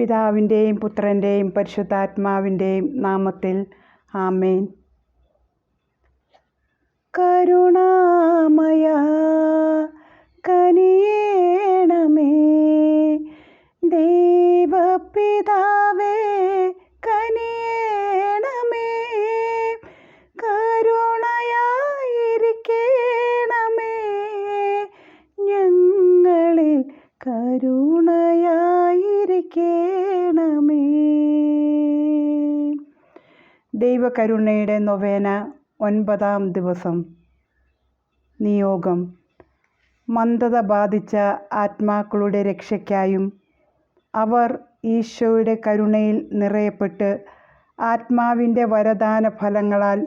പിതാവിന്റെയും പുത്രന്റെയും പരിശുദ്ധാത്മാവിന്റെയും നാമത്തിൽ ആമേൻ. കരുണാമയ കനിയേണമേ. ദൈവപിതാവേ ദൈവകരുണയുടെ നൊവേന ഒൻപതാം ദിവസം. നിയോഗം. മന്ദത ബാധിച്ച ആത്മാക്കളുടെ രക്ഷയ്ക്കായും അവർ ഈശോയുടെ കരുണയിൽ നിറയപ്പെട്ട് ആത്മാവിന്റെ വരദാന ഫലങ്ങളാൽ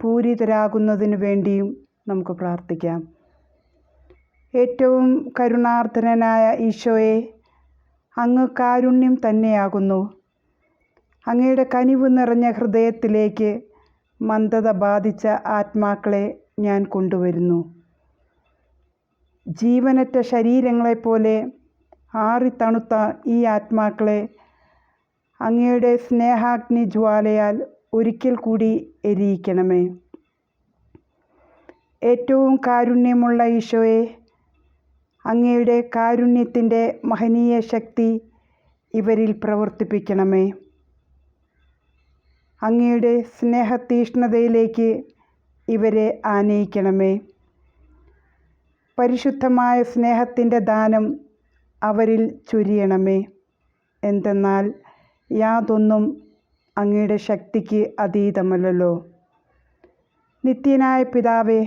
പൂരിതരാകുന്നതിനു വേണ്ടിയും നമുക്ക് പ്രാർത്ഥിക്കാം. ഏറ്റവും കരുണാർദ്രനായ ഈശോയെ അങ്ങ് കാരുണ്യം തന്നെയാകുന്നു. അങ്ങയുടെ കനിവ് നിറഞ്ഞ ഹൃദയത്തിലേക്ക് മന്ദത ബാധിച്ച ആത്മാക്കളെ ഞാൻ കൊണ്ടുവരുന്നു. ജീവനറ്റ ശരീരങ്ങളെപ്പോലെ ആറിത്തണുത്ത ഈ ആത്മാക്കളെ അങ്ങയുടെ സ്നേഹാഗ്നി ജ്വാലയാൽ ഒരിക്കൽ കൂടി എരിയിക്കണമേ. ഏറ്റവും കാരുണ്യമുള്ള ഈശോയെ അങ്ങയുടെ കാരുണ്യത്തിന്റെ മഹനീയ ശക്തി ഇവരിൽ പ്രവർത്തിപ്പിക്കണമേ. അങ്ങയുടെ സ്നേഹതീഷ്ണതയിലേക്ക് ഇവരെ ആനയിക്കണമേ. പരിശുദ്ധമായ സ്നേഹത്തിന്റെ ദാനം അവരിൽ ചൊരിയണമേ. എന്തെന്നാൽ യാതൊന്നും അങ്ങയുടെ ശക്തിക്ക് അതീതമല്ലല്ലോ. നിത്യനായ പിതാവേ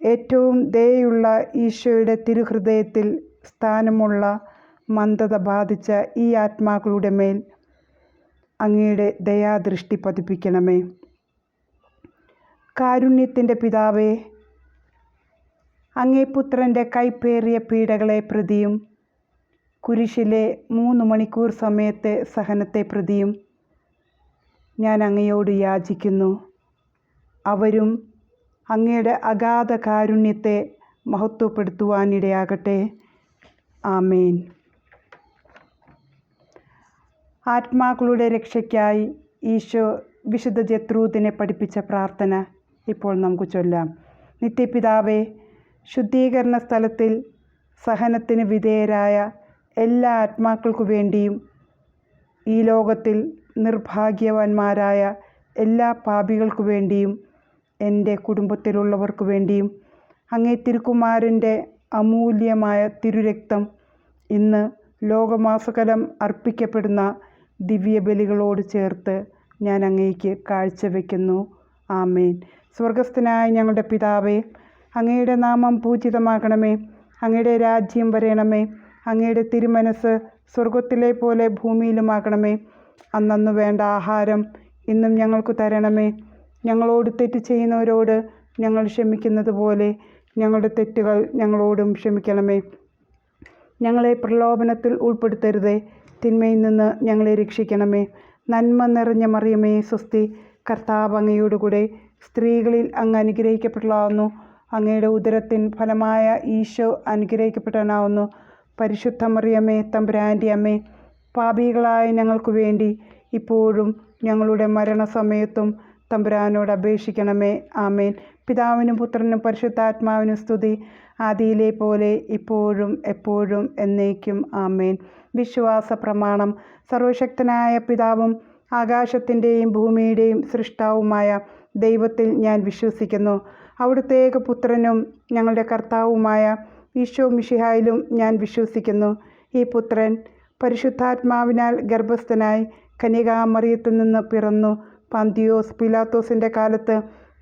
ഏറ്റവും ദയുള്ള ഈശോയുടെ തിരുഹൃദയത്തിൽ സ്ഥാനമുള്ള മന്ദത ബാധിച്ച ഈ ആത്മാക്കളുടെ മേൽ അങ്ങയുടെ ദയാദൃഷ്ടി പതിപ്പിക്കണമേ. കാരുണ്യത്തിന്റെ പിതാവേ അങ്ങേ പുത്രന്റെ കൈപ്പേറിയ പീഡകളെ പ്രതിയും കുരിശിലെ മൂന്ന് മണിക്കൂർ സമയത്തെ സഹനത്തെ പ്രതിയും ഞാൻ അങ്ങയോട് യാചിക്കുന്നു. അവരും അങ്ങയുടെ അഗാധ കാരുണ്യത്തെ മഹത്വപ്പെടുത്തുവാനിടയാകട്ടെ. ആമേൻ. ആത്മാക്കളുടെ രക്ഷയ്ക്കായി ഈശോ വിശുദ്ധ ജത്രൂതിനെ പഠിപ്പിച്ച പ്രാർത്ഥന ഇപ്പോൾ നമുക്ക് ചൊല്ലാം. നിത്യപിതാവേ ശുദ്ധീകരണ സ്ഥലത്തിൽ സഹനത്തിന് വിധേയരായ എല്ലാ ആത്മാക്കൾക്കു വേണ്ടിയും ഈ ലോകത്തിൽ നിർഭാഗ്യവാന്മാരായ എല്ലാ പാപികൾക്കു വേണ്ടിയും എന്റെ കുടുംബത്തിലുള്ളവർക്കു വേണ്ടിയും അങ്ങേ തിരുക്കുമാരന്റെ അമൂല്യമായ തിരുരക്തം ഇന്ന് ലോകമാസകലം അർപ്പിക്കപ്പെടുന്ന ദിവ്യബലികളോട് ചേർത്ത് ഞാൻ അങ്ങേക്ക് കാഴ്ചവെക്കുന്നു. ആമേൻ. സ്വർഗസ്ഥനായ ഞങ്ങളുടെ പിതാവേ അങ്ങയുടെ നാമം പൂജിതമാകണമേ. അങ്ങയുടെ രാജ്യം വരയണമേ അങ്ങയുടെ തിരുമനസ് സ്വർഗത്തിലെ പോലെ ഭൂമിയിലുമാകണമേ. അന്നന്നു വേണ്ട ആഹാരം ഇന്നും ഞങ്ങൾക്ക് തരണമേ. ഞങ്ങളോട് തെറ്റ് ചെയ്യുന്നവരോട് ഞങ്ങൾ ക്ഷമിക്കുന്നത് പോലെ ഞങ്ങളുടെ തെറ്റുകൾ ഞങ്ങളോടും ക്ഷമിക്കണമേ. ഞങ്ങളെ പ്രലോഭനത്തിൽ ഉൾപ്പെടുത്തരുതേ. തിന്മയിൽ നിന്ന് ഞങ്ങളെ രക്ഷിക്കണമേ. നന്മ നിറഞ്ഞ മറിയമേ സ്വസ്തി. കർത്താവ് അങ്ങയോടുകൂടെ സ്ത്രീകളിൽ അങ്ങ് അനുഗ്രഹിക്കപ്പെട്ടതാവുന്നു അങ്ങയുടെ ഉദരത്തിൻ ഫലമായ ഈശോ അനുഗ്രഹിക്കപ്പെട്ടവനാവുന്നു. പരിശുദ്ധ മറിയമ്മേ തമ്പുരാന്റെ അമ്മേ പാപികളായ ഞങ്ങൾക്ക് വേണ്ടി ഇപ്പോഴും ഞങ്ങളുടെ മരണസമയത്തും തമ്പുരാനോട് അപേക്ഷിക്കണമേ. ആമേൻ. പിതാവിനും പുത്രനും പരിശുദ്ധാത്മാവിനും സ്തുതി ആദിയിലെ പോലെ ഇപ്പോഴും എപ്പോഴും എന്നേക്കും ആമേൻ. വിശ്വാസ പ്രമാണം സർവശക്തനായ പിതാവും ആകാശത്തിന്റെയും ഭൂമിയുടെയും സൃഷ്ടാവുമായ ദൈവത്തിൽ ഞാൻ വിശ്വസിക്കുന്നു. അവിടുത്തെ പുത്രനും ഞങ്ങളുടെ കർത്താവുമായ ഈശോ മിഷിഹായിലും ഞാൻ വിശ്വസിക്കുന്നു. ഈ പുത്രൻ പരിശുദ്ധാത്മാവിനാൽ ഗർഭസ്ഥനായി കനികാമറിയത്തിൽ നിന്ന് പിറന്നു. പന്തിയോസ് പിലാത്തോസിന്റെ കാലത്ത്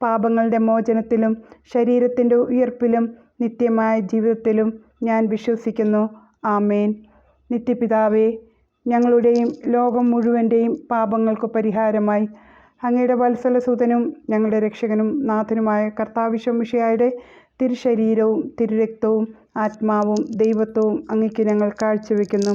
പാപങ്ങളുടെ മോചനത്തിലും ശരീരത്തിന്റെ ഉയർപ്പിലും നിത്യമായ ജീവിതത്തിലും ഞാൻ വിശ്വസിക്കുന്നു. ആമേൻ. നിത്യപിതാവേ ഞങ്ങളുടെയും ലോകം മുഴുവന്റെയും പാപങ്ങൾക്ക് പരിഹാരമായി. അങ്ങയുടെ വത്സലസൂതനും ഞങ്ങളുടെ രക്ഷകനും നാഥനുമായ കർത്താവിശ്വമിഷയായുടെ തിരുശരീരവും തിരുരക്തവും ആത്മാവും ദൈവത്വവും അങ്ങയ്ക്ക് ഞങ്ങൾ കാഴ്ചവെക്കുന്നു.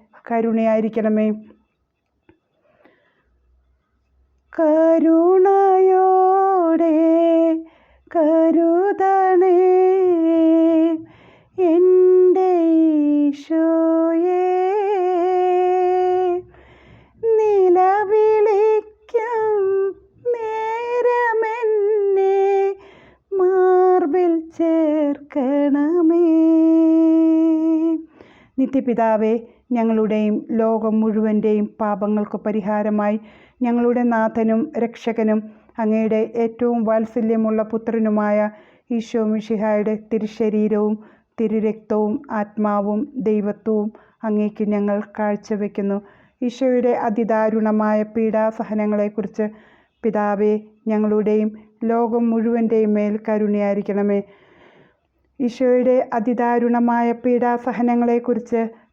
കരുണയായിരിക്കണമേ. കരുണയോടെ കരുതണേ. എന്റെ ഈശോയേ നിലവിളിക്കും നേരമെന്നെ മാർബിൽ ചേർക്കണമേ. നിത്യപിതാവേ ഞങ്ങളുടെയും ലോകം മുഴുവന്റെയും പാപങ്ങൾക്ക് പരിഹാരമായി ഞങ്ങളുടെ നാഥനും രക്ഷകനും അങ്ങയുടെ ഏറ്റവും വാത്സല്യമുള്ള പുത്രനുമായ ഈശോ മിഷിഹായുടെ തിരുശരീരവും തിരുരക്തവും ആത്മാവും ദൈവത്വവും അങ്ങേക്ക് ഞങ്ങൾ കാഴ്ചവെക്കുന്നു. ഈശോയുടെ അതിദാരുണമായ പീഡാസഹനങ്ങളെക്കുറിച്ച് പിതാവെ ഞങ്ങളുടെയും ലോകം മുഴുവന്റെയും മേൽ കരുണയായിരിക്കണമേ. ഈശോയുടെ അതിദാരുണമായ പീഡാസഹനങ്ങളെക്കുറിച്ച്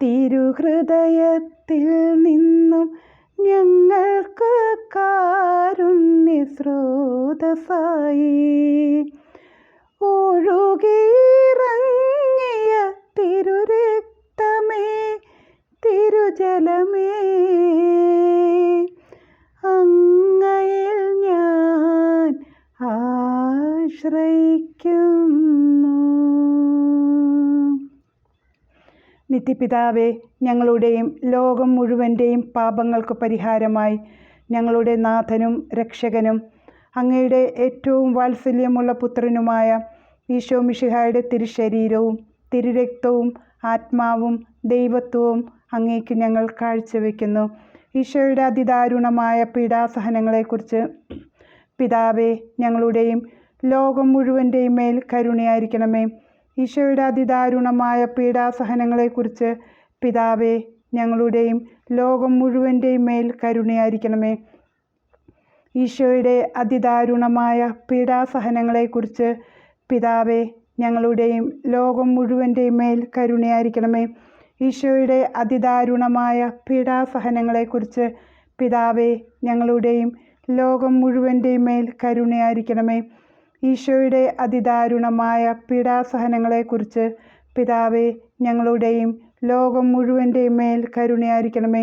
തിരുഹൃദയത്തിൽ നിന്നും ഞങ്ങൾക്ക് കാരുണ്യസ്രോതസായി ഒഴുകിയിറങ്ങിയ തിരുരക്തമേ തിരുജലമേ അങ്ങയിൽ ഞാൻ ആശ്രയിക്കുന്നു നിത്യപിതാവേ ഞങ്ങളുടെയും ലോകം മുഴുവന്റെയും പാപങ്ങൾക്ക് പരിഹാരമായി. ഞങ്ങളുടെ നാഥനും രക്ഷകനും അങ്ങയുടെ ഏറ്റവും വാത്സല്യമുള്ള പുത്രനുമായ ഈശോ മിഷിഹായുടെ തിരുശരീരവും തിരുരക്തവും ആത്മാവും ദൈവത്വവും അങ്ങേക്ക് ഞങ്ങൾ കാഴ്ചവെക്കുന്നു. ഈശോയുടെ അതിദാരുണമായ പീഡാസഹനങ്ങളെക്കുറിച്ച് പിതാവേ ഞങ്ങളുടെയും ലോകം മുഴുവന്റെയും മേൽ കരുണയായിരിക്കണമേ. ഈശോയുടെ അതിദാരുണമായ പീഡാസഹനങ്ങളെക്കുറിച്ച് പിതാവേ ഞങ്ങളുടെയും ലോകം മുഴുവന്റെയും മേൽ കരുണയായിരിക്കണമേ. ഈശോയുടെ അതിദാരുണമായ പീഡാസഹനങ്ങളെക്കുറിച്ച് പിതാവേ ഞങ്ങളുടെയും ലോകം മുഴുവന്റെയും മേൽ കരുണയായിരിക്കണമേ. ഈശോയുടെ അതിദാരുണമായ പീഡാസഹനങ്ങളെക്കുറിച്ച് പിതാവേ ഞങ്ങളുടെയും ലോകം മുഴുവന്റെയും മേൽ കരുണയായിരിക്കണമേ. ഈശോയുടെ അതിദാരുണമായ പീഡാസഹനങ്ങളെക്കുറിച്ച് പിതാവെ ഞങ്ങളുടെയും ലോകം മുഴുവന്റെയും മേൽ കരുണയായിരിക്കണമേ.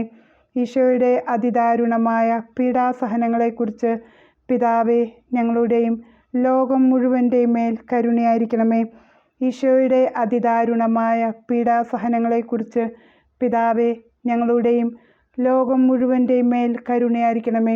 ഈശോയുടെ അതിദാരുണമായ പീഡാസഹനങ്ങളെക്കുറിച്ച് പിതാവെ ഞങ്ങളുടെയും ലോകം മുഴുവന്റെയും മേൽ കരുണയായിരിക്കണമേ. ഈശോയുടെ അതിദാരുണമായ പീഡാസഹനങ്ങളെക്കുറിച്ച് പിതാവെ ഞങ്ങളുടെയും ലോകം മുഴുവന്റെയും മേൽ കരുണയായിരിക്കണമേ.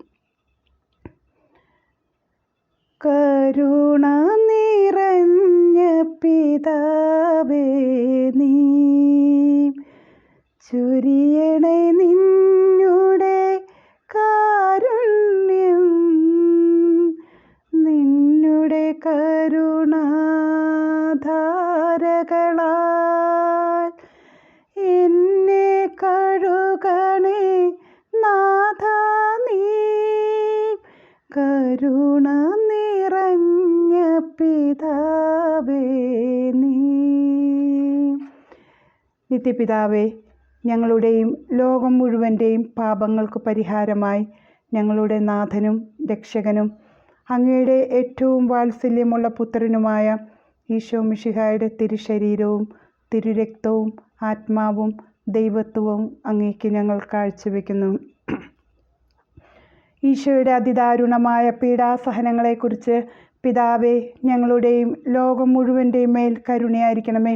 കരുണ നിറഞ്ഞ പിതാവേ നീ ചുരിയണേ നിന്നുടെ നിത്യപിതാവേ ഞങ്ങളുടെയും ലോകം മുഴുവന്റെയും പാപങ്ങൾക്ക് പരിഹാരമായി ഞങ്ങളുടെ നാഥനും രക്ഷകനും അങ്ങയുടെ ഏറ്റവും വാത്സല്യമുള്ള പുത്രനുമായ ഈശോ മിഷിഹായുടെ തിരുശരീരവും തിരുരക്തവും ആത്മാവും ദൈവത്വവും അങ്ങേക്ക് ഞങ്ങൾ കാഴ്ചവെക്കുന്നു. ഈശോയുടെ അതിദാരുണമായ പീഡാസഹനങ്ങളെക്കുറിച്ച് പിതാവെ ഞങ്ങളുടെയും ലോകം മുഴുവന്റെയും മേൽ കരുണയായിരിക്കണമേ.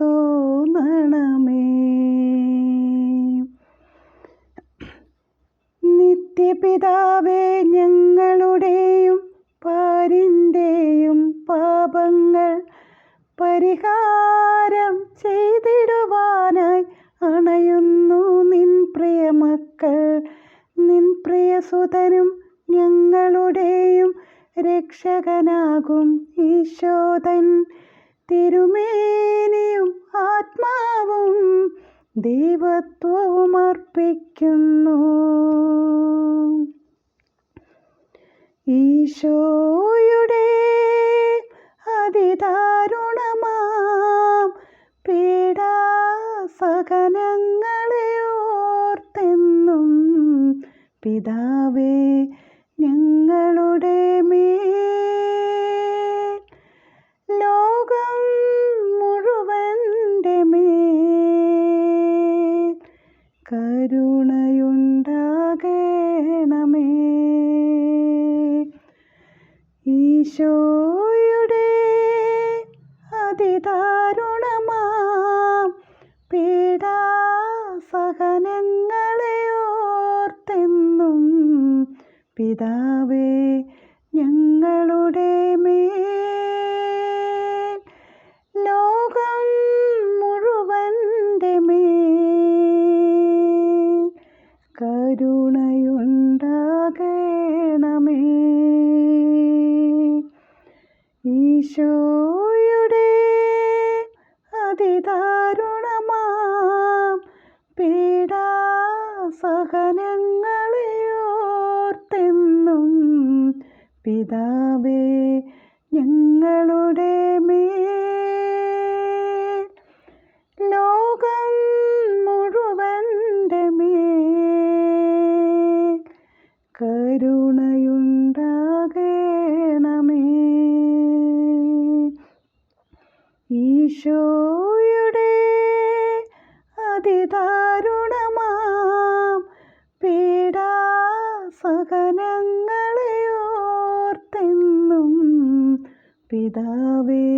തോന്നണമേ. നിത്യപിതാവേ ഞങ്ങളുടെയും പാരിന്റെയും പാപങ്ങൾ പരിഹാരം ചെയ്തിടുവാനായി അണയുന്നു നിൻ പ്രിയമക്കൾ. നിൻ പ്രിയസുതനും ഞങ്ങളുടെയും രക്ഷകനാകും. ഈശോതൻ തിരുമേനിയും ദൈവത്വവും അർപ്പിക്കുന്നു. ഈശോയുടെ അതിദാരുണമാം പീഡാസഹനങ്ങളെ ഓർത്തെന്നും പിതാവേ പിതാവേ ഈശോയുടെ അതിദാരുണമാം പീഡാ സഹനങ്ങളെയോർത്തെന്നും പിതാവേ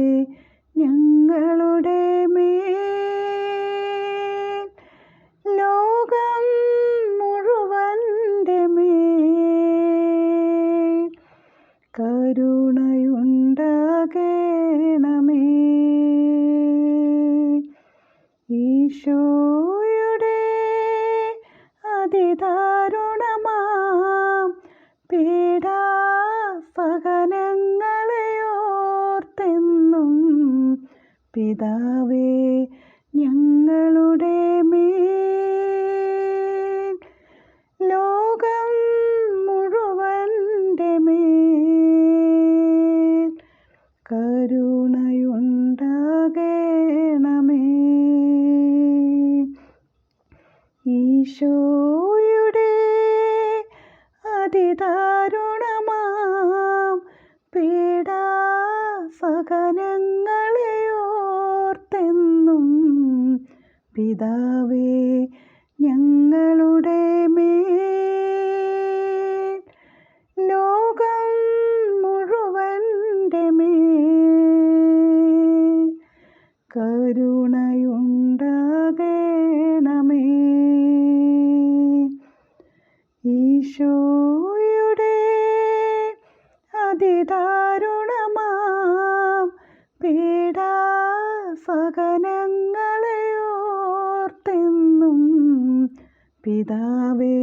പിതാവേ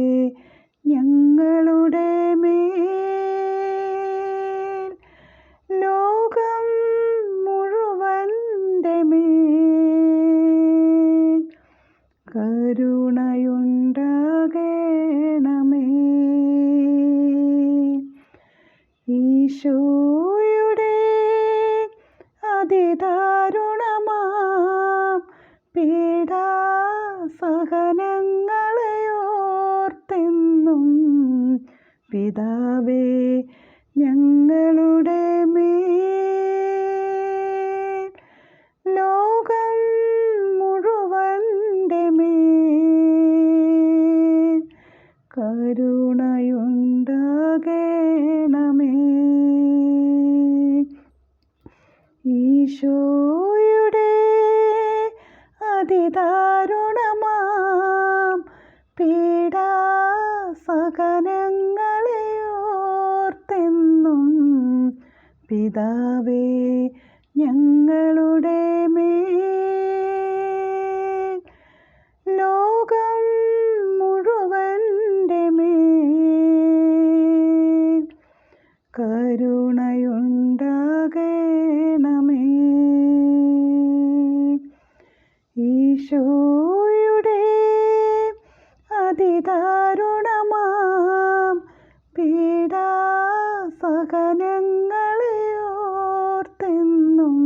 പീഡാസഹനങ്ങളെ ഓർത്തെന്നും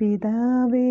പിതാവേ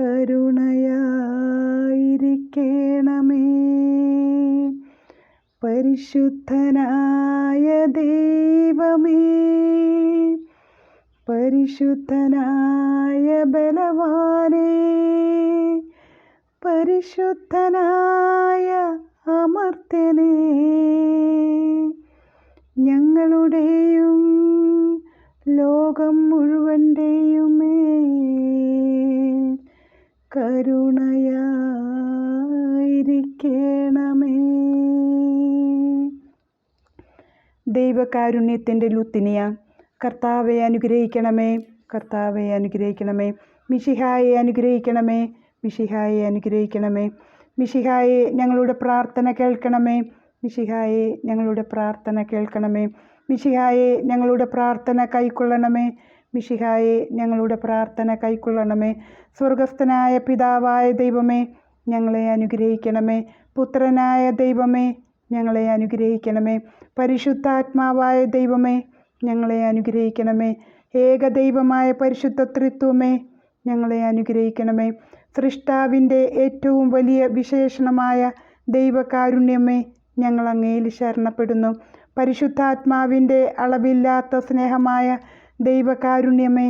കരുണയായിരിക്കണമേ. പരിശുദ്ധനായ ദൈവമേ പരിശുദ്ധനായ ബലവാനേ പരിശുദ്ധനായ ദൈവകാരുണ്യത്തിന്റെ ലുത്തിനിയ കർത്താവെ അനുഗ്രഹിക്കണമേ കർത്താവെ അനുഗ്രഹിക്കണമേ മിഷിഹായെ അനുഗ്രഹിക്കണമേ മിഷിഹായെ അനുഗ്രഹിക്കണമേ മിഷിഹായെ ഞങ്ങളുടെ പ്രാർത്ഥന കേൾക്കണമേ മിഷിഹായെ ഞങ്ങളുടെ പ്രാർത്ഥന കേൾക്കണമേ മിഷിഹായെ ഞങ്ങളുടെ പ്രാർത്ഥന കൈക്കൊള്ളണമേ മിഷിഹായെ ഞങ്ങളുടെ പ്രാർത്ഥന കൈക്കൊള്ളണമേ. സ്വർഗസ്ഥനായ പിതാവായ ദൈവമേ ഞങ്ങളെ അനുഗ്രഹിക്കണമേ. പുത്രനായ ദൈവമേ ഞങ്ങളെ അനുഗ്രഹിക്കണമേ. പരിശുദ്ധാത്മാവായ ദൈവമേ ഞങ്ങളെ അനുഗ്രഹിക്കണമേ. ഏകദൈവമായ പരിശുദ്ധ ത്രിത്വമേ ഞങ്ങളെ അനുഗ്രഹിക്കണമേ. സൃഷ്ടാവിന്റെ ഏറ്റവും വലിയ വിശേഷണമായ ദൈവകാരുണ്യമേ ഞങ്ങൾ അങ്ങയിൽ ശരണപ്പെടുന്നു. പരിശുദ്ധാത്മാവിന്റെ അളവില്ലാത്ത സ്നേഹമായ ദൈവകാരുണ്യമേ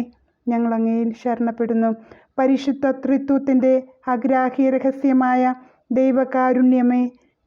ഞങ്ങൾ അങ്ങയിൽ ശരണപ്പെടുന്നു. പരിശുദ്ധ ത്രിത്വത്തിന്റെ അഗ്രാഹ്യ രഹസ്യമായ ദൈവകാരുണ്യമേ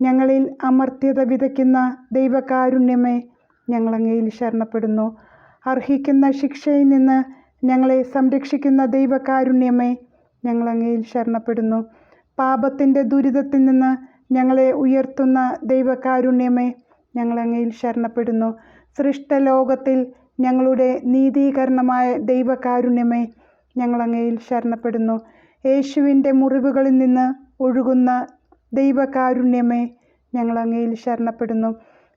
ഞങ്ങളിൽ അമർത്യത വിതയ്ക്കുന്ന ദൈവകാരുണ്യമേ ഞങ്ങളങ്ങയിൽ ശരണപ്പെടുന്നു. അർഹിക്കുന്ന ശിക്ഷയിൽ നിന്ന് ഞങ്ങളെ സംരക്ഷിക്കുന്ന ദൈവകാരുണ്യമേ ഞങ്ങളങ്ങയിൽ ശരണപ്പെടുന്നു. പാപത്തിന്റെ ദുരിതത്തിൽ നിന്ന് ഞങ്ങളെ ഉയർത്തുന്ന ദൈവകാരുണ്യമേ ഞങ്ങളങ്ങയിൽ ശരണപ്പെടുന്നു. സൃഷ്ടലോകത്തിൽ ഞങ്ങളുടെ നീതീകരണമായ ദൈവകാരുണ്യമേ ഞങ്ങളങ്ങയിൽ ശരണപ്പെടുന്നു. യേശുവിന്റെ മുറിവുകളിൽ നിന്ന് ഒഴുകുന്ന ദൈവകാരുണ്യമേ ഞങ്ങൾ അങ്ങയിൽ ശരണപ്പെടുന്നു.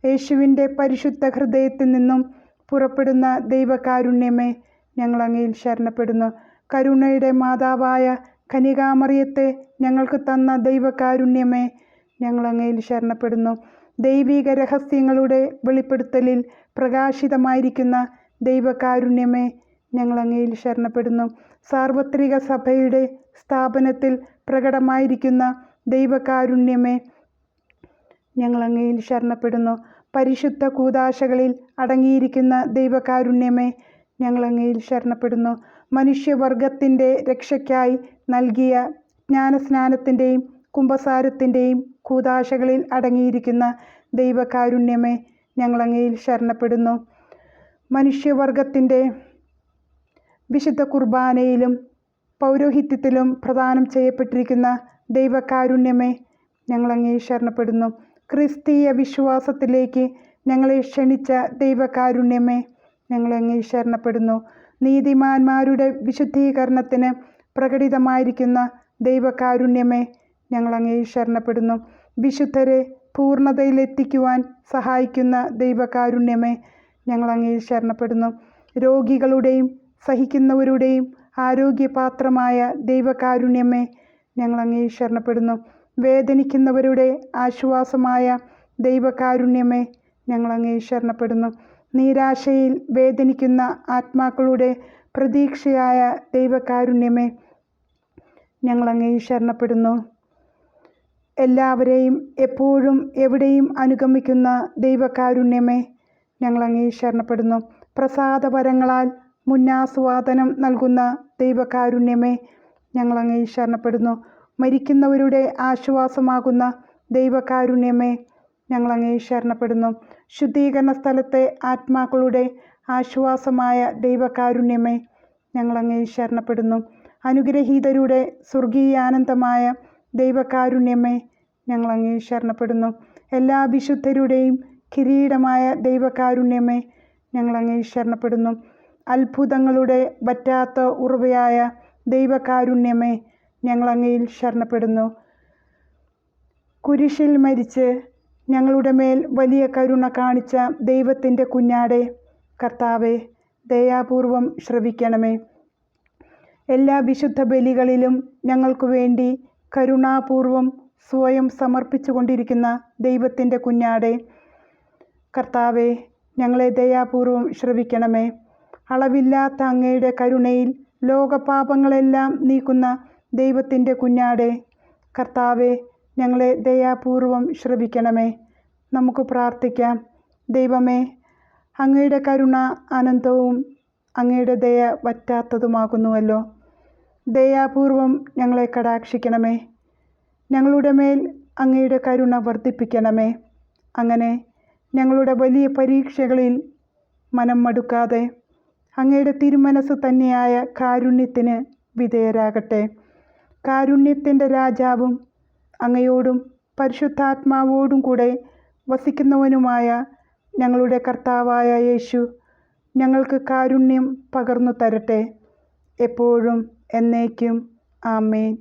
യേശുവിന്റെ പരിശുദ്ധ ഹൃദയത്തിൽ നിന്നും പുറപ്പെടുന്ന ദൈവകാരുണ്യമേ ഞങ്ങൾ അങ്ങയിൽ ശരണപ്പെടുന്നു. കരുണയുടെ മാതാവായ കനികാമറിയത്തെ ഞങ്ങൾക്ക് തന്ന ദൈവകാരുണ്യമേ ഞങ്ങൾ അങ്ങയിൽ ശരണപ്പെടുന്നു. ദൈവിക രഹസ്യങ്ങളുടെ വെളിപ്പെടുത്തലിൽ പ്രകാശിതമായിരിക്കുന്ന ദൈവകാരുണ്യമേ ഞങ്ങൾ അങ്ങയിൽ ശരണപ്പെടുന്നു. സാർവത്രിക സഭയുടെ സ്ഥാപനത്തിൽ പ്രകടമായിരിക്കുന്ന ദൈവകാരുണ്യമേ ഞങ്ങൾ അങ്ങയിൽ ശരണപ്പെടുന്നു. പരിശുദ്ധ കൂതാശകളിൽ അടങ്ങിയിരിക്കുന്ന ദൈവകാരുണ്യമേ ഞങ്ങൾ അങ്ങയിൽ ശരണപ്പെടുന്നു. മനുഷ്യവർഗത്തിന്റെ രക്ഷയ്ക്കായി നൽകിയ ജ്ഞാനസ്നാനത്തിന്റെയും കുംഭസാരത്തിന്റെയും കൂതാശകളിൽ അടങ്ങിയിരിക്കുന്ന ദൈവകാരുണ്യമേ ഞങ്ങളങ്ങയിൽ ശരണപ്പെടുന്നു. മനുഷ്യവർഗത്തിന്റെ വിശുദ്ധ കുർബാനയിലും പൗരോഹിത്യത്തിലും പ്രദാനം ചെയ്യപ്പെട്ടിരിക്കുന്ന ദൈവകാരുണ്യമേ ഞങ്ങളങ്ങേ ശരണപ്പെടുന്നു. ക്രിസ്തീയ വിശ്വാസത്തിലേക്ക് ഞങ്ങളെ ക്ഷണിച്ച ദൈവകാരുണ്യമേ ഞങ്ങളങ്ങേ ശരണപ്പെടുന്നു. നീതിമാന്മാരുടെ വിശുദ്ധീകരണത്തിന് പ്രകടിതമായിരിക്കുന്ന ദൈവകാരുണ്യമേ ഞങ്ങളങ്ങേ ശരണപ്പെടുന്നു. വിശുദ്ധരെ പൂർണതയിലെത്തിക്കുവാൻ സഹായിക്കുന്ന ദൈവകാരുണ്യമേ ഞങ്ങളങ്ങേ ശരണപ്പെടുന്നു. രോഗികളുടെയും സഹിക്കുന്നവരുടെയും ആരോഗ്യപാത്രമായ ദൈവകാരുണ്യമേ ഞങ്ങൾ അങ്ങേ ശരണപ്പെടുന്നു. വേദനിക്കുന്നവരുടെ ആശ്വാസമായ ദൈവകാരുണ്യമേ ഞങ്ങൾ അങ്ങേ ശരണപ്പെടുന്നു. നിരാശയിൽ വേദനിക്കുന്ന ആത്മാക്കളുടെ പ്രതീക്ഷയായ ദൈവകാരുണ്യമേ ഞങ്ങൾ അങ്ങേ ശരണപ്പെടുന്നു. എല്ലാവരെയും എപ്പോഴും എവിടെയും അനുഗമിക്കുന്ന ദൈവകാരുണ്യമേ ഞങ്ങൾ അങ്ങേ ശരണപ്പെടുന്നു. പ്രസാദപരങ്ങളാൽ മുന്നാസ്വാദനം നൽകുന്ന ദൈവകാരുണ്യമേ ഞങ്ങളങ്ങേ ശരണപ്പെടുന്നു മരിക്കുന്നവരുടെ ആശ്വാസമാകുന്ന ദൈവകാരുണ്യമേ ഞങ്ങളങ്ങേ ശരണപ്പെടുന്നു ശുദ്ധീകരണ സ്ഥലത്തെ ആത്മാക്കളുടെ ആശ്വാസമായ ദൈവകാരുണ്യമേ ഞങ്ങളങ്ങേ ശരണപ്പെടുന്നു അനുഗ്രഹീതരുടെ സ്വർഗീയാനന്ദമായ ദൈവകാരുണ്യമേ ഞങ്ങളങ്ങേ ശരണപ്പെടുന്നു എല്ലാ വിശുദ്ധരുടെയും കിരീടമായ ദൈവകാരുണ്യമേ ഞങ്ങളങ്ങേ ശരണപ്പെടുന്നു അത്ഭുതങ്ങളുടെ പറ്റാത്ത ഉറവയായ ദൈവകാരുണ്യമേ ഞങ്ങളങ്ങയിൽ ശരണപ്പെടുന്നു. കുരിശിൽ മരിച്ച് ഞങ്ങളുടെ മേൽ വലിയ കരുണ കാണിച്ച ദൈവത്തിന്റെ കുഞ്ഞാടെ കർത്താവെ ദയാപൂർവം ശ്രവിക്കണമേ. എല്ലാ വിശുദ്ധ ബലികളിലും ഞങ്ങൾക്കു വേണ്ടി കരുണാപൂർവം സ്വയം സമർപ്പിച്ചു കൊണ്ടിരിക്കുന്ന ദൈവത്തിന്റെ കുഞ്ഞാടെ കർത്താവെ ഞങ്ങളെ ദയാപൂർവം ശ്രവിക്കണമേ. അളവില്ലാത്ത അങ്ങയുടെ കരുണയിൽ ലോകപാപങ്ങളെല്ലാം നീക്കുന്ന ദൈവത്തിന്റെ കുഞ്ഞാടെ കർത്താവെ ഞങ്ങളെ ദയാപൂർവം ശ്രവിക്കണമേ. നമുക്ക് പ്രാർത്ഥിക്കാം. ദൈവമേ അങ്ങയുടെ കരുണ അനന്തവും അങ്ങയുടെ ദയ വറ്റാത്തതുമാകുന്നുവല്ലോ. ദയാപൂർവം ഞങ്ങളെ കടാക്ഷിക്കണമേ. ഞങ്ങളുടെ മേൽ അങ്ങയുടെ കരുണ വർദ്ധിപ്പിക്കണമേ. അങ്ങനെ ഞങ്ങളുടെ വലിയ പരീക്ഷകളിൽ മനം മടുക്കാതെ അങ്ങയുടെ തിരുമനസ് തന്നെയായ കാരുണ്യത്തിന് വിധേയരാകട്ടെ. കാരുണ്യത്തിന്റെ രാജാവും അങ്ങയോടും പരിശുദ്ധാത്മാവോടും കൂടെ വസിക്കുന്നവനുമായ ഞങ്ങളുടെ കർത്താവായ യേശു ഞങ്ങൾക്ക് കാരുണ്യം പകർന്നു തരട്ടെ. എപ്പോഴും എന്നേക്കും ആമേൻ.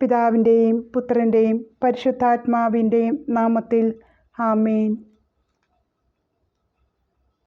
പിതാവിന്റെയും പുത്രന്റെയും പരിശുദ്ധാത്മാവിന്റെയും നാമത്തിൽ ആമേൻ.